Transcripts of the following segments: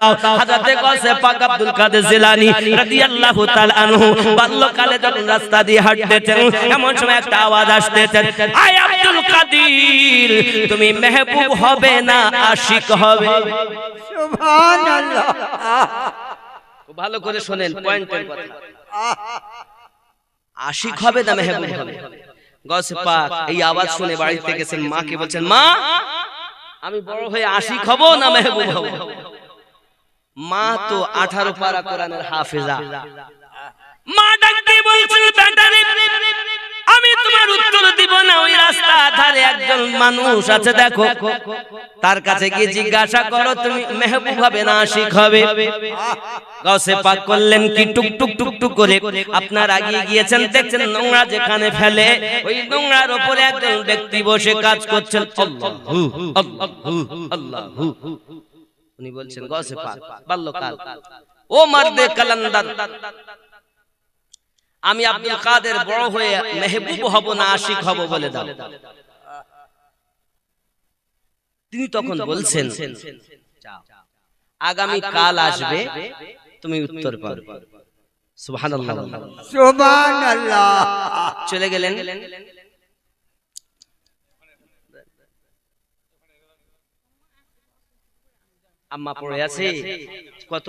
হযরতে গাউসে পাক আব্দুল কাদের জিলানী রাদিয়াল্লাহু তাআলা আনহু বাল্যকালে যখন রাস্তা দিয়ে হাঁটতেছেন এমন সময় একটা আওয়াজ আসতেছে আয় আব্দুল কাদের তুমি মেহবুব হবে না আশিক হবে? সুবহানাল্লাহ। ভালো করে শোনেন পয়েন্টের কথা। আশিক হবে না মেহবুব হবে? গসে পাক এই আওয়াজ শুনে বাড়িতে গেছেন মাকে বলছেন মা আমি বড় হয়ে আশিক হব না মেহবুব হব? মা তো আঠারো পারা কোরআনের হাফেজা। মা ডাক দিয়ে বলছেন আমি তোমার উত্তর দিব না, ওই রাস্তা ধারে একজন মানুষ আছে, দেখো। তার কাছে গিয়ে জিজ্ঞাসা করো, তুমি মেহবুব হবে না আশিক হবে? গাউসে পাক করলেন কি টুক টুক টুক টুক করে। আপনার আগিয়ে গিয়েছেন, দেখছেন নোংরা যেখানে ফেলে, ওই নোংরার উপরে একজন ব্যক্তি বসে কাজ করছেন। আল্লাহু আল্লাহু আল্লাহু। উনি বলছেন গাউসে পাক বাল্যকাল। ও মারদে কালান্দার আমি আব্দুল কাদের বড় হয়ে মেহবুব হব না আশিক হব বলে দাও। তিনি তখন বলছেন আগামী কাল আসবে তুমি উত্তর পাবে। সুবহানাল্লাহ। সুবহানাল্লাহ। চলে গেলেন? আম্মা পড়ে আছে। কত?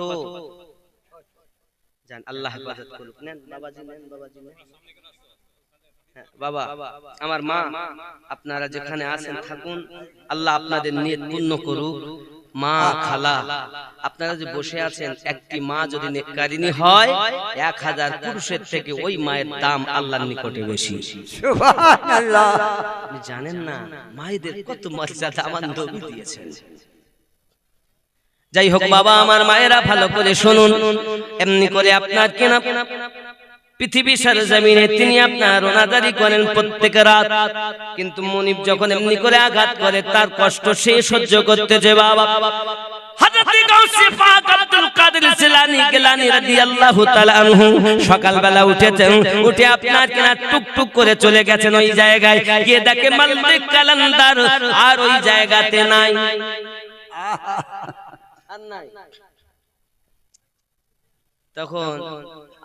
জান আল্লাহ হেফাজত করুক। নেন বাবাজি নেন বাবাজি নেন। হ্যাঁ, বাবা আমার মা আপনারা যেখানে আছেন থাকুন। আল্লাহ আপনাদের নিয়ত পূর্ণ করুক। মা খালা আপনারা যে বসে আছেন একটি মা যদি নেককারিনী হয় এক হাজার পুরুষের থেকে ওই মায়ের দাম আল্লাহর নিকটে বেশি। জানেন না মায়েদের কত মর্যাদা আমার নবী দিয়েছেন যাই হোক বাবা আমার মায়েরা ভালো করে শুনুন। এমনি করে আপনার কেনা পৃথিবী সরজমিনে তিনি আপনার রোনাদারি করেন প্রত্যেক রাত। কিন্তু মনিব যখন এমনি করে আঘাত করে তার কষ্ট সে সহ্য বাবা। রাদিয়াল্লাহু তাআলা আনহু সকালবেলা উঠেছেন উঠে আপনার কিনা টুক টুক করে চলে গেছেন ওই জায়গায়। গিয়ে দেখে মালিক কালান্দার আর ওই জায়গাতে নাই। নাই। তখন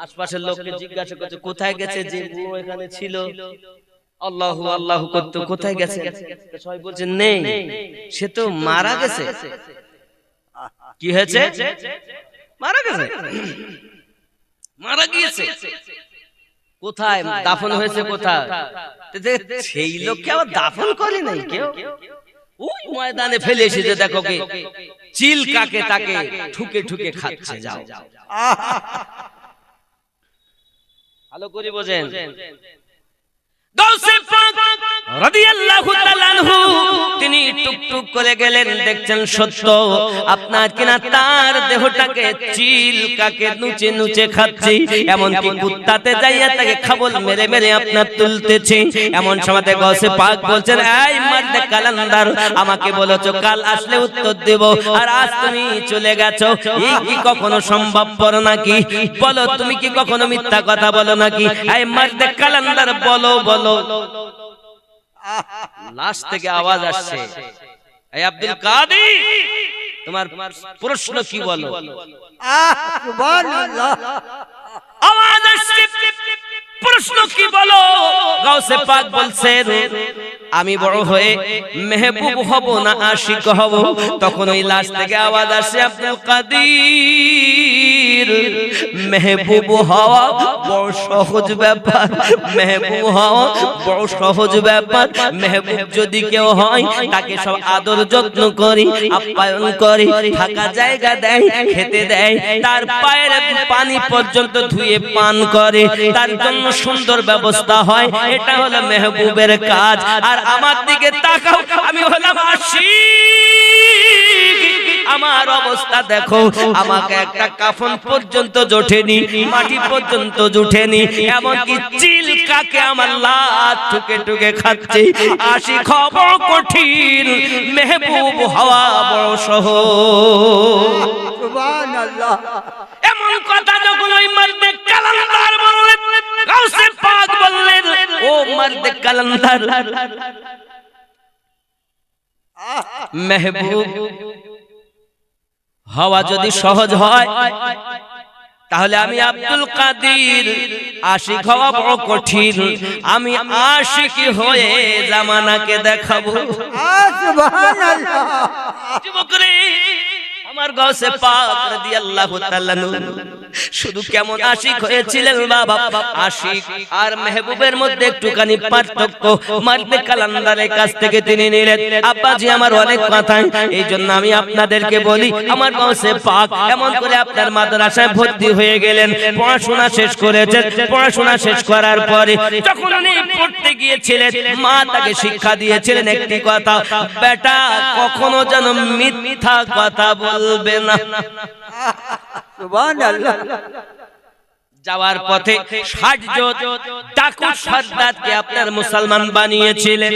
আশপাশের লোককে জিজ্ঞাসা করছে কোথায় গেছে যে এখানে ছিল? আল্লাহু আল্লাহ করতে কোথায় গেছে? সবাই বলছে নেই সে তো মারা গেছে। কি হয়েছে? মারা গেছে? মারা গিয়েছে? কোথায়? দাফন হয়েছে কোথায়? সেই লোককে আবার দাফন করে নাই কেউ? ওই ময়দানে ফেলে এসেছে দেখো কে চিল কাকে তাকে ঠুকে ঠুকে খাচ্ছে যাও ভালো করে বোঝেন গাউসে পাক রাদিয়াল্লাহু তাআলা আনহু তিনি করে গেলেন, দেখছেন সত্য। আপনার কিনা তার দেহটাকে চিল কাকে নুচে নুচে খাচ্ছে কুত্তাতে যাইয়া তাকে খাবল মেরে মেরে আপনার তুলতেছে। এমন সময় গাউসে পাক বলছেন, এই কালান্দার, আমাকে বলেছ কাল আসলে উত্তর দেব। আর আজ তুমি চলে গেছো। কি কখনো সম্ভবপর নাকি? বলো, তুমি কি কখনো মিথ্যা কথা বলো নাকি? এই মারদে কালান্দার, বলো বলো। লাশ থেকে আওয়াজ আসছে। এই আব্দুল কাদের তোমার প্রশ্ন কি বলো? আওয়াজ আসছে। প্রশ্ন কি বলো? গাউসে পাক বলছেন আমি বড় হয়ে মেহবুব হব না আশিক হব? তখন ওই লাশ থেকে আওয়াজ আসে আব্দুল কাদির। মেহবুব হওয়া বড় সহজ ব্যাপার, মেহবুব হওয়া বড় সহজ ব্যাপার। মেহবুব যদি কেউ হয়, তাকে সব আদর যত্ন করি, আপ্যায়ন করি, থাকা জায়গা দেয়, খেতে দেয়, তার পায়ের পানি পর্যন্ত ধুয়ে পান করে, তার জন্য সুন্দর ব্যবস্থা হয়, এটা হলো মেহবুবের কাজ। আর আমার দিকে তাকাও, আমি হলাম আশিক। আমার অবস্থা দেখো আমাকে একটা কাফন পর্যন্ত জোটেনি মাটি পর্যন্ত জুটেনি এমনকি চিল কাকে আমার লাত টুকে টুকে খাচ্ছে আসি খবর কঠিন মেহবুব হওয়া বড় সহজ। সুবহানাল্লাহ। এমন কথা যখন ওই মারদে কালান্দার বললেন গাউসে পাক বললেন ও মারদে কালান্দার। মেহবুব হওয়া যদি সহজ হয় তাহলে আমি আব্দুল কাদির আশিক হওয়া বড় কঠিন। আমি আশিক হয়ে জামানাকে দেখাবো। যুবকরে আমার গসে পাক রাদিয়াল্লাহু তাআলা শুধু কেমন আশিক হয়েছিলেন বাবা? আশিক আর মেহবুবের মধ্যে একটুখানি পার্থক্য। মারবে কালান্দারের কাছ থেকে তিনি নিলেন। আব্বাজি আমার অনেক কথা এই জন্য আমি আপনাদেরকে বলি আমার গসে পাক এমন করে আপনার মাদ্রাসায় ভর্তি হয়ে গেলেন পড়াশোনা শেষ করেছেন পড়াশোনা শেষ করার পরে যখন উনি পড়তে গিয়েছিলেন মা তাকে শিক্ষা দিয়েছিলেন একটি কথা বেটা কখনো যেন মিথ্যা কথা বলবে না। যাওয়ার পথে সর্দারকে আপনার মুসলমান বানিয়েছিলেন।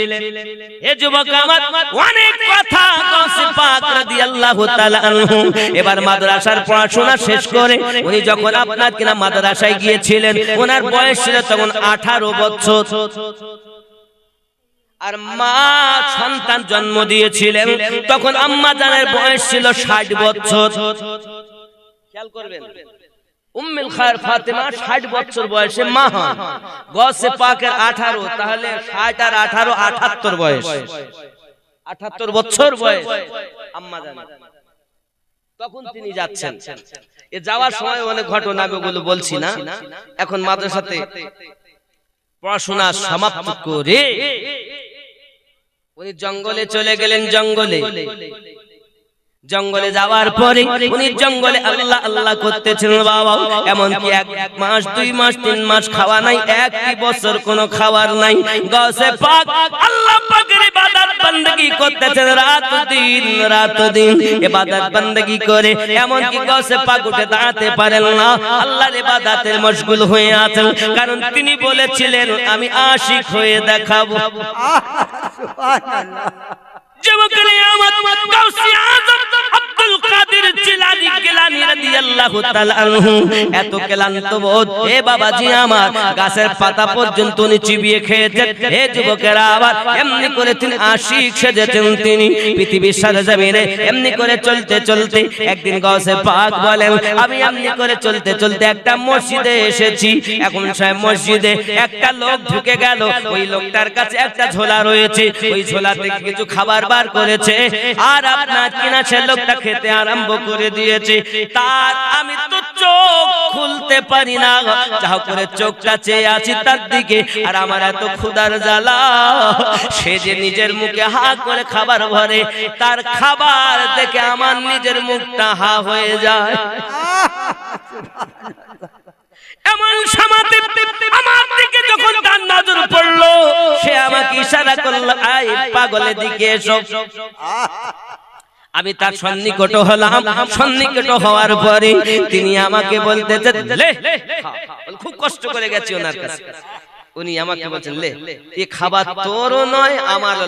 হে যুবক আমার অনেক কথা পাক রাদিয়াল্লাহু তাআলা আনহু। এবার মাদ্রাসার পড়াশোনা শেষ করে উনি যখন আপনার কিনা মাদ্রাসায় গিয়েছিলেন ওনার বয়স ছিল তখন 18 বছর। আর মা সন্তান জন্ম দিয়েছিলেন। তখন আম্মা জানের বয়স ছিল 60 বছর। খেয়াল করবেন। উম্মুল খায়ের ফাতেমা 60 বছর বয়সে মা হন। গসে পাকের 18 তাহলে 60 আর 18 78 বয়স। 78 বছর বয়স। আম্মা জানেন তখন তিনি যাচ্ছেন। এ যাওয়ার সময় অনেক ঘটনা আমি ওগুলো বলছি না। এখন মাদ্রাসাতে পড়াশোনা সমাপ্ত করে। উনি জঙ্গলে চলে গেলেন জঙ্গলে। জঙ্গলে যাওয়ার পরে উনি জঙ্গলে আল্লাহ আল্লাহ করতেছিলেন বাবা। এমন কি এক মাস দুই মাস তিন মাস খাওয়া নাই এক বছর কোন খাবার নাই। গসে পাক আল্লাহ পাকের ইবাদত বندگی করতেছেন রাত দিন রাত দিন। ইবাদত বندگی করে এমন কি গসে পাক উঠে দাঁড়াতে পারেন না। আল্লাহর ইবাদতের মশগুল হয়ে আছেন। কারণ তিনি বলেছিলেন আমি আশিক হয়ে দেখাবো। সুবহানাল্লাহ। যুবকরা আমাত গাউসিয়া গাছের পাতা পর্যন্ত চিবিয়ে সেজেছেন তিনি। পৃথিবীর এমনি করে চলতে চলতে একদিন আমি এমনি করে চলতে চলতে একটা মসজিদে এসেছি। এখন সাহেব মসজিদে একটা লোক ঢুকে গেল। ওই লোকটার কাছে একটা ঝোলা রয়েছে। ওই ঝোলা থেকে কিছু খাবার বার করেছে। আর আপনার কিনা সে লোকটা খেতে আরম্ভ করে দিয়েছে। তার আমি তো চোখ খুলতে পারি না। যা করে চোখটা চেয়ে আছি তার দিকে। আর আমার এত ক্ষুদার জ্বালা। সে যে নিজের মুখে হা করে খাবার ভরে, তার খাবার দেখে আমার নিজের মুখটা হা হয়ে যায়। আমার দিকে যখন পড়ল, সে আমাকে ইশারা করল, আয় পাগলের দিকে এসো। আমি তার সন্নিকট হলাম। সন্নিকট হওয়ার পরে তিনি আমাকে বলতে খুব কষ্ট করে গেছি ওনার কাছে। উনি আমাকে বলছেন লে এ খাবার তোরও নয় আমারও।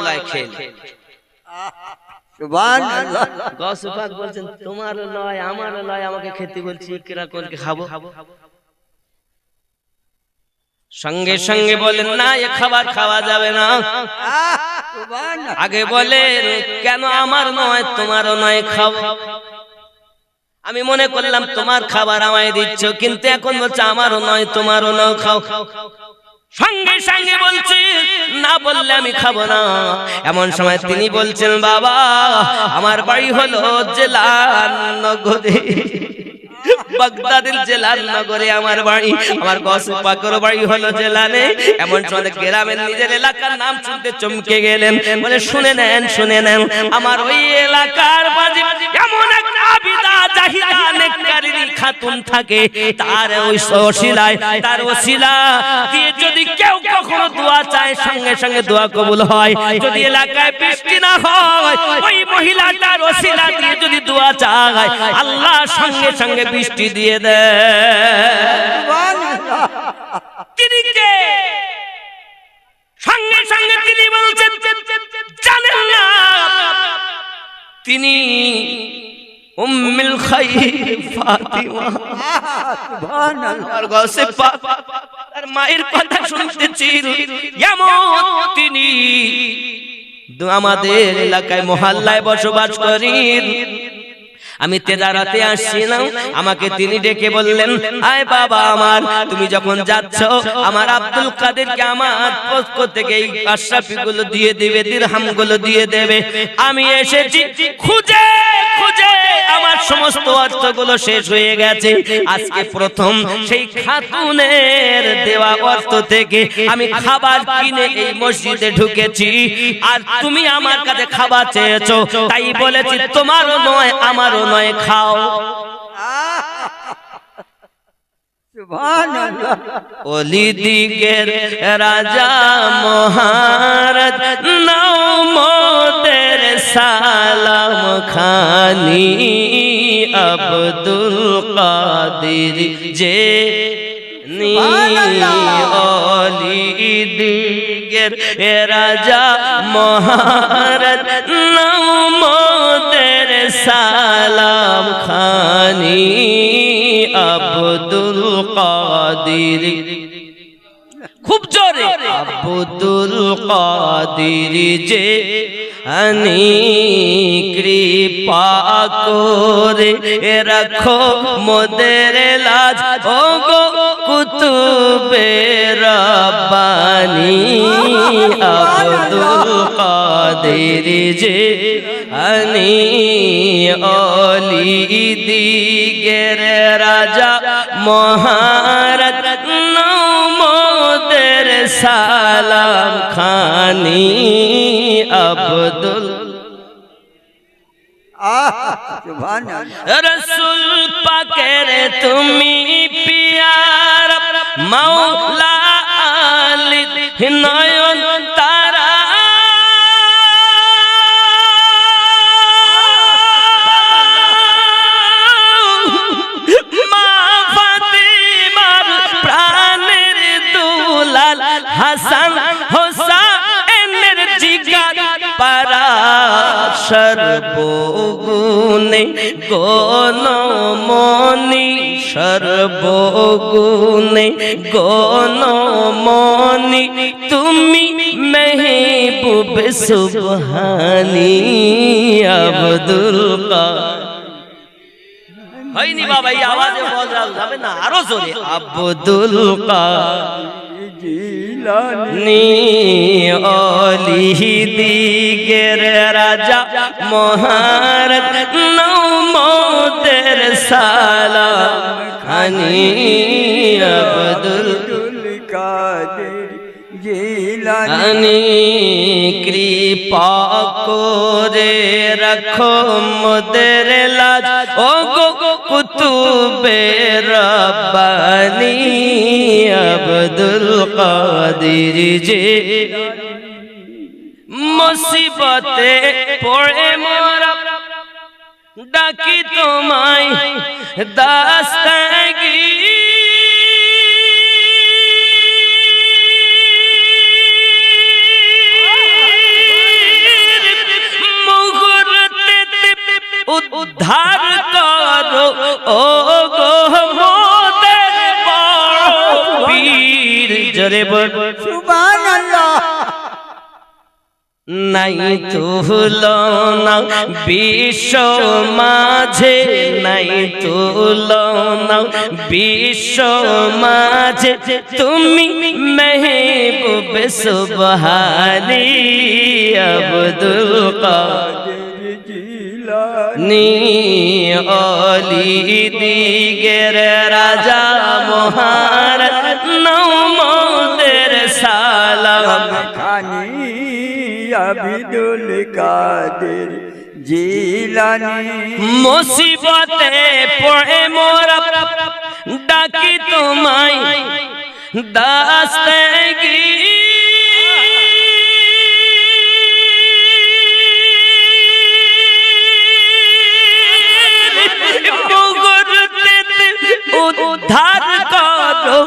সুবহানাল্লাহ। গসপাক বলছেন তোমারও নয় আমারও নয় আমাকে খেতে বলছি কিরা করে খাব? সঙ্গে সঙ্গে বলেন না এ খাবার খাওয়া যাবে না। আগে বলেন কেন আমার নয় তোমারও নয় খাও। আমি মনে করলাম তোমার খাবার আমায় দিচ্ছ কিন্তু এখন বলছে আমারও নয় তোমারও নয় খাও। সঙ্গে সঙ্গে বলছি না বললে আমি খাব না। এমন সময় তিনি বলছেন বাবা আমার বাড়ি হলো জেলা নগরে। বাগদাদের জেলার নগরে আমার বাড়ি। আমার গস পাকর বাড়ি হলো জেলানে। এমন সময় গ্রামের নিজের এলাকার নাম শুনতে চমকে গেলেন। বলে শুনে নেন শুনে নেন। আমার ওই এলাকার বাজি এমন এক আবিদা জাহিদা নেককারিনী খাতুন থাকে। তার ওই ওসিলায় তার ওসিলা দিয়ে যদি কেউ কখনো দোয়া চায় সঙ্গে সঙ্গে দোয়া কবুল হয়। যদি এলাকায় বৃষ্টি না হয় ওই মহিলাটার ওসিলা দিয়ে যদি দোয়া চায় আল্লাহ সঙ্গে সঙ্গে বৃষ্টি দিয়ে দেয়। তিনি কে? সঙ্গে সঙ্গে তিনি বলছেন, জানেন না। তিনি উম্মুল খাইর ফাতিমা তার মায়ের কথা শুনতেছি এমন তিনি আমাদের এলাকায় মহল্লায় বসবাস করেন। আমি তেজারাতে আসছি না আমাকে তিনি ডেকে বললেন আয় বাবা আমার তুমি যখন যাচ্ছ আমার আব্দুল কাদেরকে আমার পক্ষ থেকে এই আশরাফি গুলো দিয়ে দেবে দিরহামগুলো দিয়ে দেবে। আমি এসেছি খুঁজে খুঁজে আমার সমস্ত অর্থগুলো শেষ হয়ে গেছে। আজকে প্রথম সেই খাতুনের দেওয়া অর্থ থেকে আমি খাবার কিনে এই মসজিদে ঢুকেছি। আর তুমি আমার কাছে খাবার চেয়েছো, তাই বলেছি, তোমারও নয়, আমারও নয়, খাও। অলি দিগের রাজা মহারাজ নাও মোদের সালাম খানি আব্দুল কাদির যে অলি দিগের রাজা মহারাজ নাও মোদের সালাম কাদির। খুব জোরে। আব্দুল কাদির যে আনি কৃপা করে রাখো মোদের লাজ। ও গো কুতুবে রব্বানি। আব্দুল কাদির যে আনি অলি দিগের রাজা মহারাজ সালাম খানি আব্দুল। রসুল পাকের তুমি পিয়ার মৌলা আলি নয়ন সর্বগুণে গণমণি সর্বগুণে গণমণি, তুমি মেহবুব সুবহানি আব্দুল হয়নি বাবা, এই আওয়াজে না, আরও জোরে আব্দুল কানি অলি দিগের রাজা মহারাজ নৌমদের সালাম খানি আব্দুল কাদের জিলানি কৃপা করে রাখো মোদের লাজ। ও গো কুতুবে রব্বানি। আব্দুল কাদির যে মুসিবতে পড়ে মোরা। ডাকি তোমায় দাস্তাগি। উদ্ধার করো ও জরে বল সুবহানাল্লাহ। নাই তুলনা বিশ্ব মাঝে। নাই তুলনা বিশ্ব মাঝে। তুমি মেহবুব সুবহানি আব্দুল নি অলি দিগের রাজা মহারাজ আব্দুল কাদের জিলানি। মুসিবতে পড়ে মোরা ডাকি তোমায় দাস্তাগি। উদ্ধার করো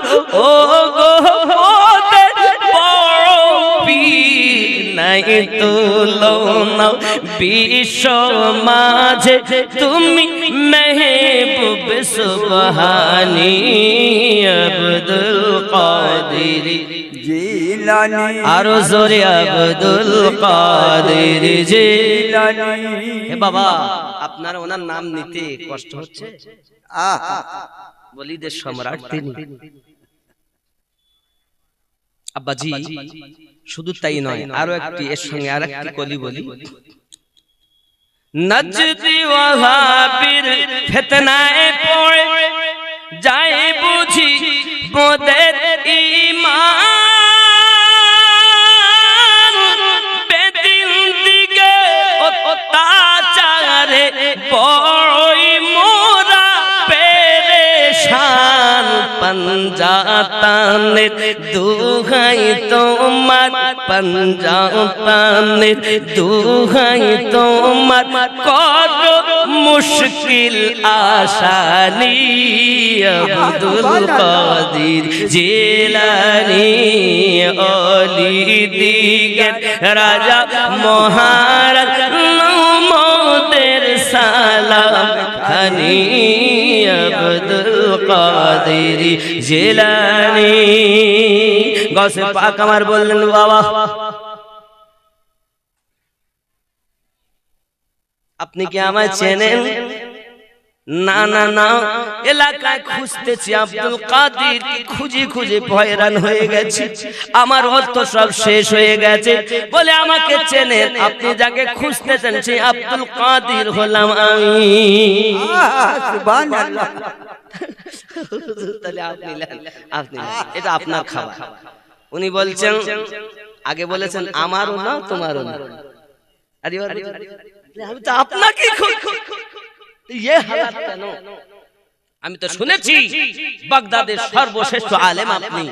ও গো। নাই তুলনা বিশ্ব মাঝে তুমি মেহবুব সুবহানি আব্দুল কাদির। জিলানি আরও জোরে আব্দুল কাদির জিলানি হে বাবা, আপনার ওনার নাম নিতে কষ্ট হচ্ছে? আহা, বলিদের সম্রাট তিনি। আব্বাজি শুধু তাই নয় আরও একটি এর সঙ্গে আর একটি কলি বলি। নজদি ওয়াহাবির ফিতনায় পড়ে যায় বুঝি মোদের ঈমান বেদিন দিকে অত্যাচারে পঞ্জাতানের দুহাই তোমার পঞ্জাতানের দুহাই তোমার কর মুশকিল আসানি আব্দুল কাদির জেলানি অলি দিগের রাজা মহারাজ নমদের সালাম খানি আব্দুল কাদির জেলানি। গসে পাক আমার বললেন বাবা আপনি কি আমায় চেনেন? না না না এলাকায় খুঁজতেছি আব্দুল কাদির খুঁজে খুঁজে হয়রান হয়ে গেছি। আমার অর্থ সব শেষ হয়ে গেছে। বলে আমাকে চেনেন আপনি যাকে খুঁজতেছেন সেই আব্দুল কাদির হলাম আমি। তাহলে আপনি আপনি এটা আপনার খাবার। উনি বলছেন আগে বলেছেন আমারও না তোমারও না। আরে আমি তো আপনাকে খুঁজ- ইয়ে হালাত কেন? আমি তো শুনেছি বাগদাদের সর্বশ্রেষ্ঠ আলেম আপনি।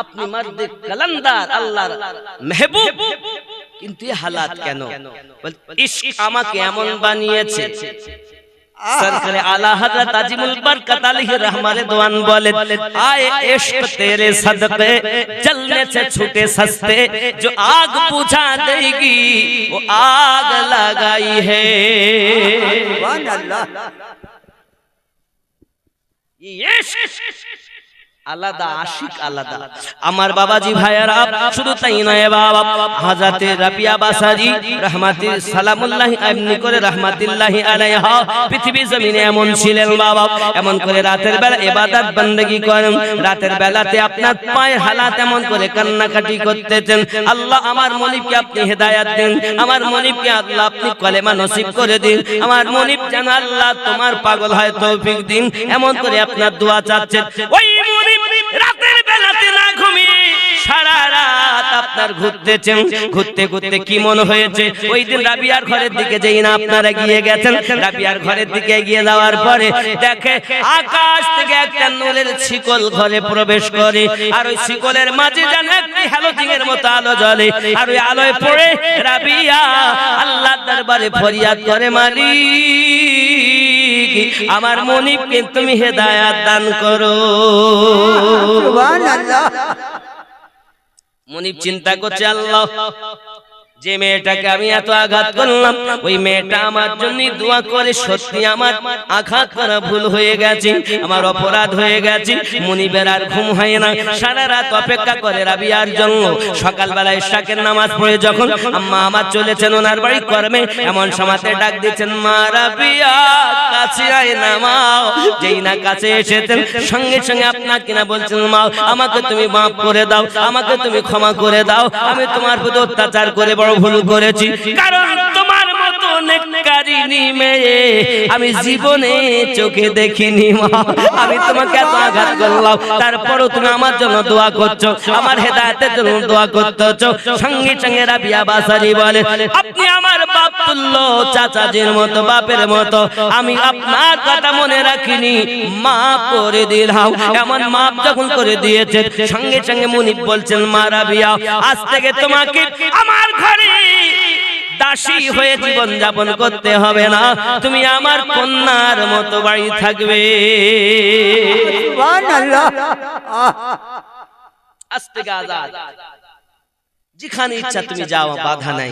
আপনি মার্দে কালান্দার আল্লাহর মেহবুব। কিন্তু এ হালাত কেন? বল, ইশক আমাকে এমন বানিয়েছে। सरकार आला हज़रत अजीमुल बरकत अलैहि रहमान दुआन बोले आए इश्क तेरे सदके चलने से छूटे सस्ते जो आग बुझा देगी वो आग लगाई है। सुभान अल्लाह। ये इश्क এমন করে রাতের বেলাতে আপনার পায়ের হালাত এমন করে কান্নাকাটি করতেছেন। আল্লাহ আমার আপনি দিন। আমার আল্লাহ আপনি কলেমা নসিব করে দিন। আমার যেন আল্লাহ তোমার পাগল হয় তৌফিক দিন। এমন করে আপনার দোয়া চাচ্ছেন। ওই রাতের বেলাতে না ঘুমিয়ে সারা রাত আপনার ঘুরতেছেন। ঘুরতে ঘুরতে কি মনে হয়েছে? ওই দিন রাবিয়ার ঘরের দিকে যেই না আপনারা গিয়ে গেছেন, রাবিয়ার ঘরের দিকে গিয়ে যাওয়ার পরে দেখে আকাশ থেকে একটা নুলের শিকল ঘরে প্রবেশ করে, আর ওই শিকলের মাঝে যেন একটি হ্যালোজিং এর মতো আলো জ্বলে, আর ওই আলোয় পড়ে রাবিয়া আল্লাহ দরবারে ফরিয়াদ করে মালিক। আমার মনিবকে তুমি হেদায়াত দান করো। মনিব চিন্তা করছে আল্লাহ যে মেয়েটাকে আমি এত আঘাত করলাম, ওই মেয়েটা আমার জন্য দোয়া করে, সত্যি আমার আঘাত করা ভুল হয়ে গেছে, আমার অপরাধ হয়ে গেছে, মনিবের আর ঘুম হয় না। সারা রাত অপেক্ষা করে রাবিয়ার জন্য। সকালবেলা ইশাকের নামাজ পড়ে যখন আম্মা আমার চলেছেন ওনার বাড়ি কর্মে, এমন সমাতে ডাক দিচ্ছেন মা রাবিয়া, কাছে আয় না মা। যেই না কাছে এসেছেন, সঙ্গে সঙ্গে আপনার কিনা বলছেন, মা, আমাকে তুমি মাফ করে দাও, আমাকে তুমি ক্ষমা করে দাও, আমি তোমার প্রতি অত্যাচার করে বড় ভুল করেছি। কারণ নেককারিনী মেয়ে আমি জীবনে চোখে দেখিনি মা। আমি তোমাকে এত আঘাত করলাম, তারপরও তুমি আমার জন্য দোয়া করছ, আমার হেদায়েতের জন্য দোয়া করতেছো। সঙ্গে সঙ্গে রাবিয়া বাসারি বলে, আপনি আমার বাপ তুল্য, চাচাজির মতো, বাপের মতো। আমি আপনার কথা মনে রাখিনি। মাফ করে দিলাম। এমন মাপ যখন করে দিয়েছে, সঙ্গে সঙ্গে মুনিব বলছেন, মা রাবিয়া, আজ থেকে তোমাকে আমার ঘরে দাসী হয়ে জীবন যাপন করতে হবে না। তুমি আমার কন্যার মতো বাড়ি থাকবে। আস্তে গাজা আজ থেকে আজাদ। যেখানে ইচ্ছা তুমি যাও বাধা নাই।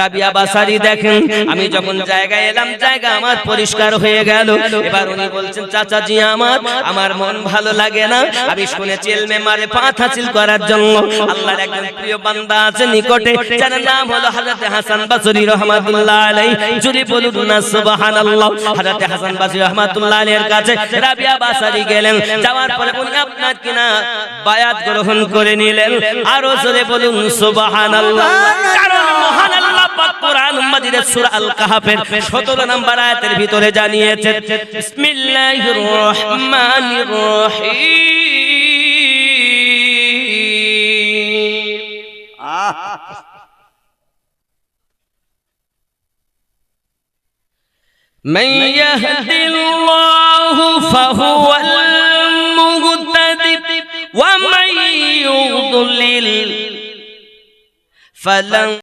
রাবিয়া বাসারি দেখেন আমি যখন জায়গায় এলাম জায়গা আমার পরিষ্কার হয়ে গেল। এবার উনি বলছেন চাচাজি আমার আমার মন ভালো লাগে না। আমি শুনেছি এলমে মারে পাঁচ হাসিল করার জন্য আল্লাহর একজন প্রিয় বান্দা আছে নিকটে যার নাম হলো হযরত হাসান বাসরি রহমাতুল্লাহ আলাইহি। জুরি বলুন না সুবহানাল্লাহ। হযরত হাসান বাসরি রহমাতুল্লাহ আলাইহির কাছে রাবিয়া বাসারি গেলেন। যাওয়ার পরে উনি আপনার কিনা বায়াত গ্রহণ করে নিলেন। আরও জোরে বলুন সুবহানাল্লাহ কারণ মহান আল্লাহ পাক কোরআন মাজিদের সূরা আল কাহাফের 17 নম্বর আয়াতের ভিতরে জানিয়েছেন বিসমিল্লাহির রহমানির রহিম আহা من يهد الله فهو المهتد ومن يضلل فلن